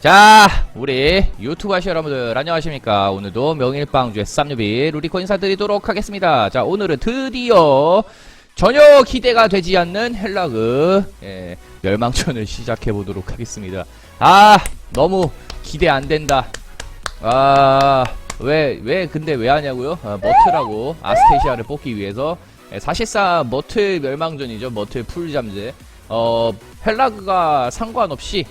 자, 우리 유튜브 하시 여러분들 안녕하십니까? 오늘도 명일방주의 쌈유비 루리코 인사드리도록 하겠습니다. 자, 오늘은 드디어 전혀 기대가 되지 않는 헬라그 예, 멸망전을 시작해 보도록 하겠습니다. 아, 너무 기대 안 된다. 아, 왜, 왜, 근데 왜 하냐고요? 아, 머트라고 아스테시아를 뽑기 위해서 예, 사실상 머트 멸망전이죠. 머트 풀 잠재. 어, 헬라그가 상관없이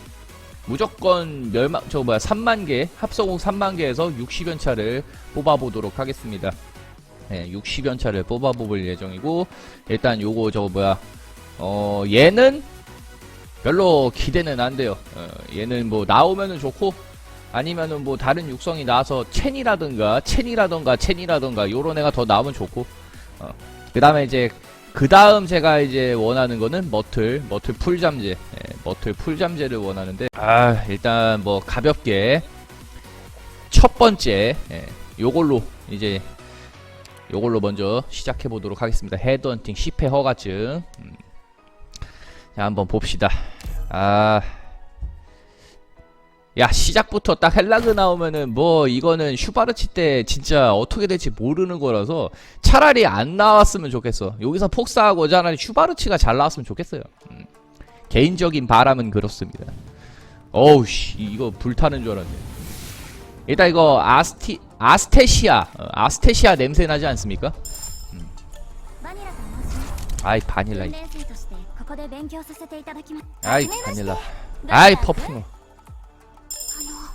무조건 멸망 저 뭐야 3만 개 합성국 3만 개에서 60연 차를 뽑아보도록 하겠습니다. 네, 60연 차를 뽑아볼 예정이고 일단 요거 저거 뭐야 어 얘는 별로 기대는 안 돼요. 어, 얘는 뭐 나오면은 좋고 아니면은 뭐 다른 육성이 나와서 첸이라든가 첸이라든가 첸이라든가 요런 애가 더 나오면 좋고 어. 그 다음에 이제 그 다음 제가 이제 원하는 거는 머틀, 머틀 풀잠재, 예, 머틀 풀잠재를 원하는데, 아, 일단 뭐 가볍게, 첫 번째, 예, 요걸로, 이제, 요걸로 먼저 시작해 보도록 하겠습니다. 헤드헌팅 10회 허가증. 음. 자, 한번 봅시다. 아. 야 시작부터 딱 헬라그 나오면은 뭐 이거는 슈바르치 때 진짜 어떻게 될지 모르는 거라서 차라리 안 나왔으면 좋겠어 여기서 폭사하고 차라리 슈바르치가 잘 나왔으면 좋겠어요 음. 개인적인 바람은 그렇습니다 어우씨 이거 불타는 줄 알았네 일단 이거 아스티 아스테시아 아스테시아 냄새 나지 않습니까? 음. 아이 바닐라 아이 바닐라 아이 퍼프노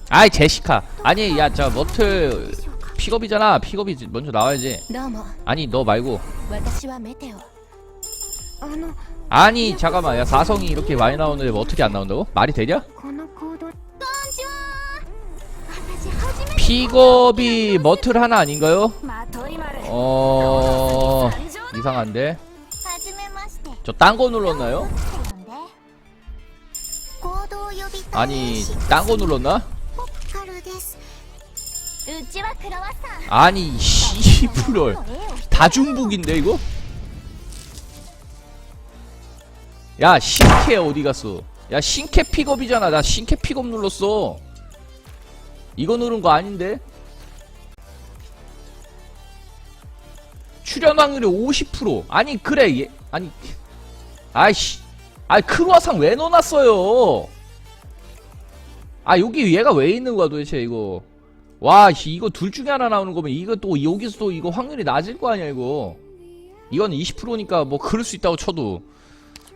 あの 아이 제시카. 아니 야저 머틀 でしょうか 픽업이잖아. 픽업이 먼저 나와야지. どうも 아니 너 말고 私はメテオあの 아니 잠깐만 야 사성이 이렇게 많이 나오는데 뭐 어떻게 안 나온다고? 말이 되냐? この行動こんにちは私初めて 픽업이 머틀 하나 아닌가요? まあ鳥丸 어 参上 이상한데 はじめまして 저 딴 거 눌렀나요? 行動を呼びたい 아니 딴 거 눌렀나? 아니 씨불얼 다중북인데 이거? 야 신캐 어디 갔어? 야 신캐 픽업이잖아. 나 신캐 픽업 눌렀어. 이거 누른 거 아닌데? 출연 확률이 50% 아니 그래 얘. 아니 아이씨. 아이 크루아상 왜 넣어놨어요 아 여기 얘가 왜 있는 거야 도대체 이거? 와 씨, 이거 둘 중에 하나 나오는 거면 이거 또 여기서 또 이거 확률이 낮을 거 아니야 이거? 이건 20%니까 뭐 그럴 수 있다고 쳐도.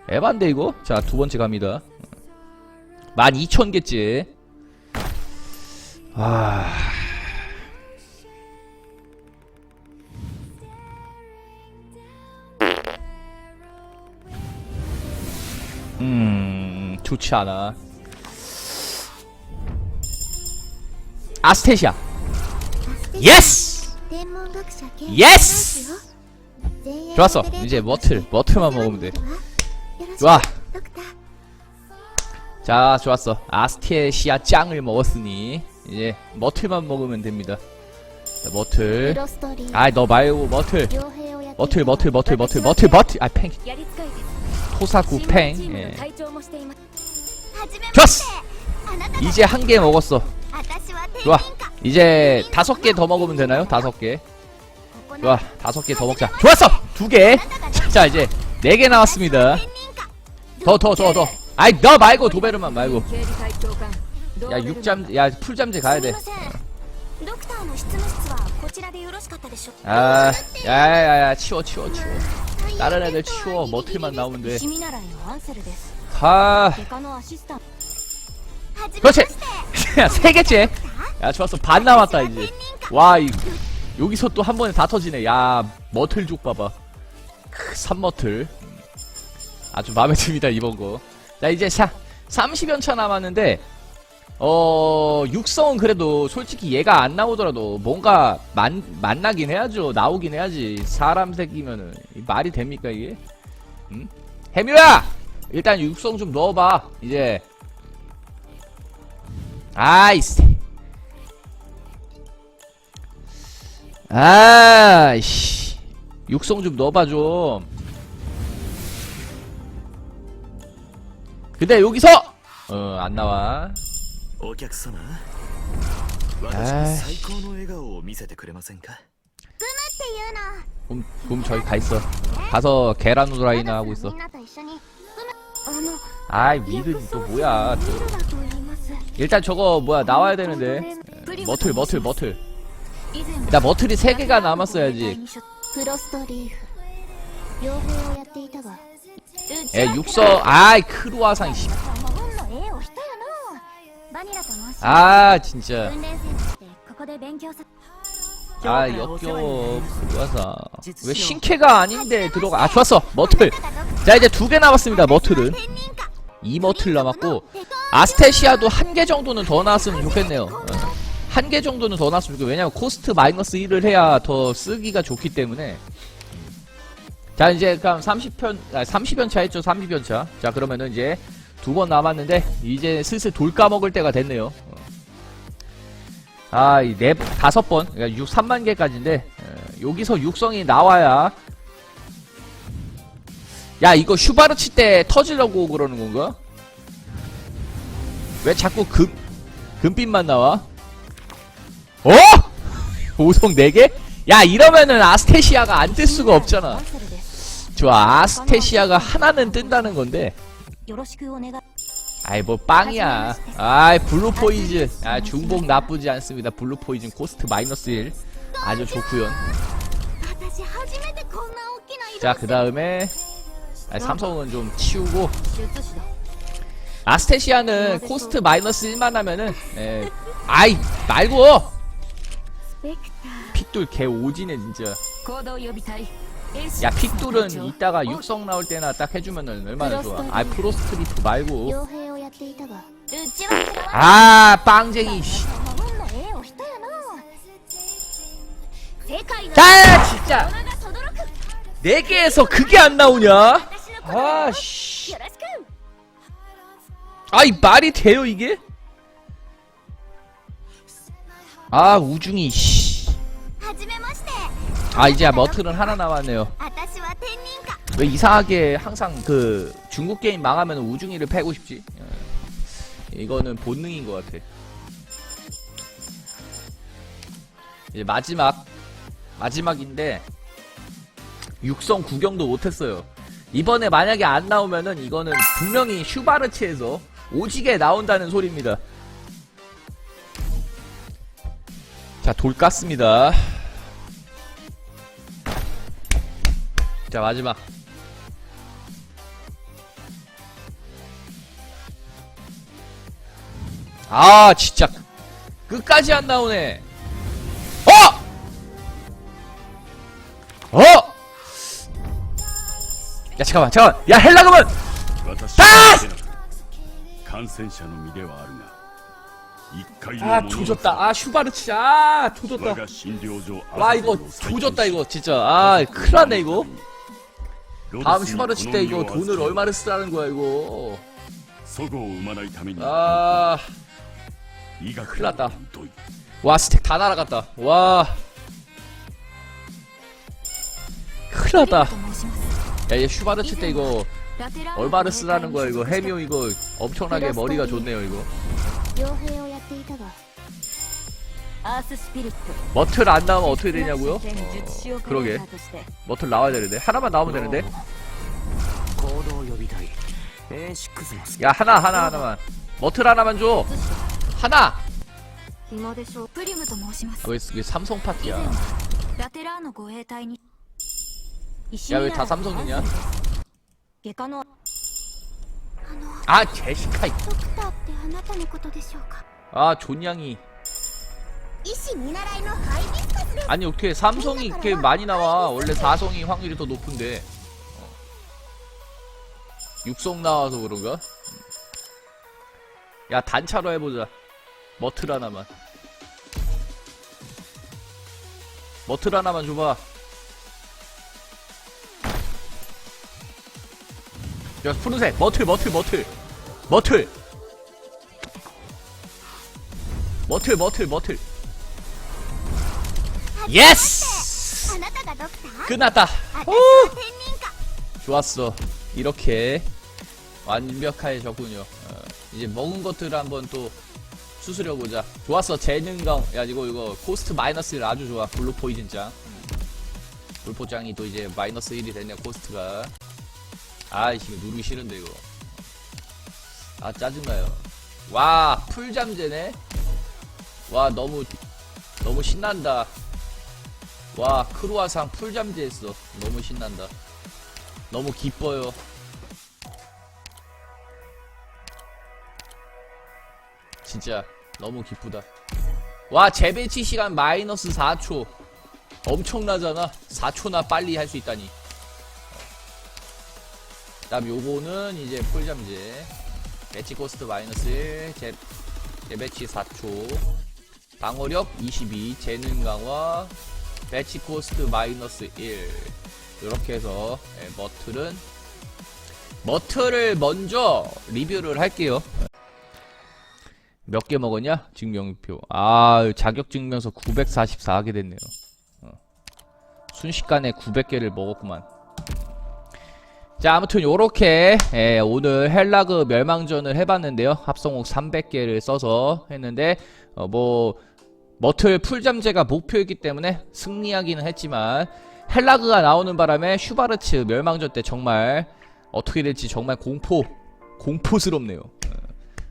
에반데 이거? 자 두 번째 갑니다. 12,000개째. 아. 음, 좋지 않아. 아스테시아 예스! 예스! 좋았어 이제 머틀 머틀만 먹으면 돼 좋아 자 좋았어 아스테시아 짱을 먹었으니 이제 머틀만 먹으면 됩니다 자, 머틀 아이 너 말고 머틀 머틀 머틀 머틀 머틀 머틀 머틀 아 팽. 토사구 팽. 예. 좋았어. 이제 한 개 먹었어. 좋아. 이제 다섯 개 더 먹으면 되나요? 다섯 개. 좋아. 다섯 개 더 먹자. 좋았어. 두개자 이제 네 개 나왔습니다. 더 더 더더 더, 더. 아이 너 말고 도베르만 말고. 야 육잠 야 풀잠제 가야 돼. 아, 야야야 아, 치워 치워 치워. 다른 애들 치워. 머틀만 나오면 돼. 가. 그렇지. 야, 세 개째. 야, 좋았어. 반 남았다 이제. 와, 이, 여기서 또 한 번에 다 터지네. 야, 머틀족 봐봐. 크, 3머틀. 아주 마음에 듭니다, 이번 거. 자, 이제 사, 30연차 남았는데, 어, 육성은 그래도 솔직히 얘가 안 나오더라도 뭔가 만, 만나긴 해야죠. 나오긴 해야지. 사람 새끼면은. 말이 됩니까, 이게? 음? 해미야! 일단 육성 좀 넣어봐. 이제 아이씨. 아이씨. 육성 좀 넣어봐 좀. 근데 여기서 어 안 나와. お客様私あーに最高の笑顔を見せてくれませんかっていうの 곰, 곰 저기 가 있어. 가서 계란 후라이나 하고 み 있어. んなと一緒にあの 아이 미르 또 뭐야? ミルだと言います 일단 저거 뭐야 나와야 되는데. 머틀 머틀 머틀. 以前 나 머틀이 3 개가 남았어야지. プロストリーフ傭兵をやっていたが 에 육서 아이 크루아상 씨. 運のええお人やのバニラと申します 아 진짜. 訓練生としてここで勉強さ 아 역겨워 크루아상. 왜 신캐가 아닌데 들어가? 아 좋았어 머틀. 자 이제 두 개 남았습니다 머틀은. 天人 か이 머틀 남았고 아스테시아도 한 개 정도는 더 나왔으면 좋겠네요. 어. 한개 정도는 더 나왔으면 좋겠고 왜냐면 코스트 마이너스 1을 해야 더 쓰기가 좋기 때문에 자 이제 그럼 30편 아 30연차 했죠 30연차 자 그러면은 이제 두 번 남았는데 이제 슬슬 돌 까먹을 때가 됐네요 어. 아이네 다섯 번 그러니까 6 3만 개까지인데 어, 여기서 육성이 나와야 야 이거 슈바르치 때 터지려고 그러는 건가? 왜 자꾸 금 금빛만 나와? 어? 오성 4개? 야 이러면은 아스테시아가 안 뜰 수가 없잖아 저 아스테시아가 하나는 뜬다는 건데 아이 뭐 빵이야 아이 블루 포이즌 아 중복 나쁘지 않습니다 블루 포이즌 코스트 마이너스 1 아주 좋구요 자 그 다음에 아니, 삼성은 좀 치우고. 아스테시아는 코스트 마이너스 1만 하면은 에, 아이 말고! 픽돌 개 오지네 진짜. 야 픽돌은 이따가 육성 나올 때나 딱 해주면은 얼마나 좋아. 아 프로스트리프 말고. 아 빵쟁이. 자 진짜. 4개에서 그게 안 나오냐? 아씨. 아이 말이 돼요 이게? 아 우중이 아 이제 머틀은 하나 남았네요. 왜 이상하게 항상 그 중국 게임 망하면 우중이를 패고 싶지? 예. 이거는 본능인 것 같아. 이제 마지막 마지막인데 육성 구경도 못했어요. 이번에 만약에 안 나오면은 이거는 분명히 슈바르츠에서 오지게 나온다는 소리입니다. 자, 돌 깠습니다. 자, 마지막. 아 진짜 끝까지 안 나오네 어! 어! 야 잠깐만 잠깐만 야 헬라금은 私あは出なかった感染者の身ではあるが一回の 아 もの 조졌다 아 슈바르치 아 我 조졌다 が診療所 와 이거 조졌다 이거 진짜 아 큰일났네 이거 다음 슈바르치 때 이거 돈을 얼마를 쓰라는 거야 이거 祖母を産まないために 아 医学큰일 났다. の問い 와 스택 다 날아갔다 와 큰일났다 と申します 야얘 슈바르츠 때 이거 얼마를 쓰라는 거야 이거. 해미오 이거 엄청나게 머리가 좋네요 이거. 머틀 안 나오면 어떻게 되냐고요? 어, 그러게. 머틀 나와야 되는데? 하나만 나오면 되는데? 네, 야 하나 하나 하나만. 머틀 하나만 줘. 하나! 아, 왜, 왜 삼성 파티야. 야 왜 다 삼성이냐? 아 제시카이. 아 존양이. 아니 어떻게 삼성이 이렇게 많이 나와? 원래 사성이 확률이 더 높은데. 어. 육성 나와서 그런가? 음. 야 단차로 해보자. 머틀 하나만. 머틀 하나만 줘봐. 여 푸른색. 머틀 머틀 머틀. 머틀. 머틀 머틀 머틀. 예스 끝났다. 오! 좋았어. 이렇게 완벽해졌군요. 어, 이제 먹은 것들을 한번 또 수수려보자. 좋았어. 재능강 야 이거 이거 코스트 마이너스 1 아주 좋아. 블루 포이진짱. 블루 포장이 음. 또 이제 마이너스 1이 되네 코스트가. 아이씨, 누르기 싫은데, 이거. 아, 짜증나요. 와, 풀잠재네? 와, 너무, 너무 신난다. 와, 크루아상 풀잠재 했어. 너무 신난다. 너무 기뻐요. 진짜 너무 기쁘다. 와 재배치 시간 마이너스 4초. 엄청나잖아. 4초나 빨리 할 수 있다니. 그다음 요거는 이제 풀잠재. 배치 코스트 마이너스 1. 재, 재배치 4초. 방어력 22. 재능 강화. 배치 코스트 마이너스 1. 이렇게 해서 예, 머틀은 머틀을 먼저 리뷰를 할게요. 몇 개 먹었냐? 증명표. 아, 자격증명서 944개 됐네요. 어. 순식간에 900개를 먹었구만. 자, 아무튼 요렇게 예, 오늘 헬라그 멸망전을 해봤는데요. 합성옥 300개를 써서 했는데 어, 뭐 머틀 풀잠재가 목표이기 때문에 승리하기는 했지만 헬라그가 나오는 바람에 슈바르츠 멸망전 때 정말 어떻게 될지 정말 공포 공포스럽네요.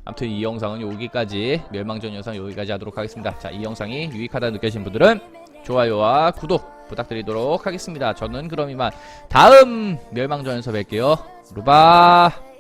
아무튼 이 영상은 여기까지 멸망전 영상 여기까지 하도록 하겠습니다. 자, 이 영상이 유익하다 느껴진 분들은 좋아요와 구독 부탁드리도록 하겠습니다. 저는 그럼 이만 다음 멸망전에서 뵐게요. 루바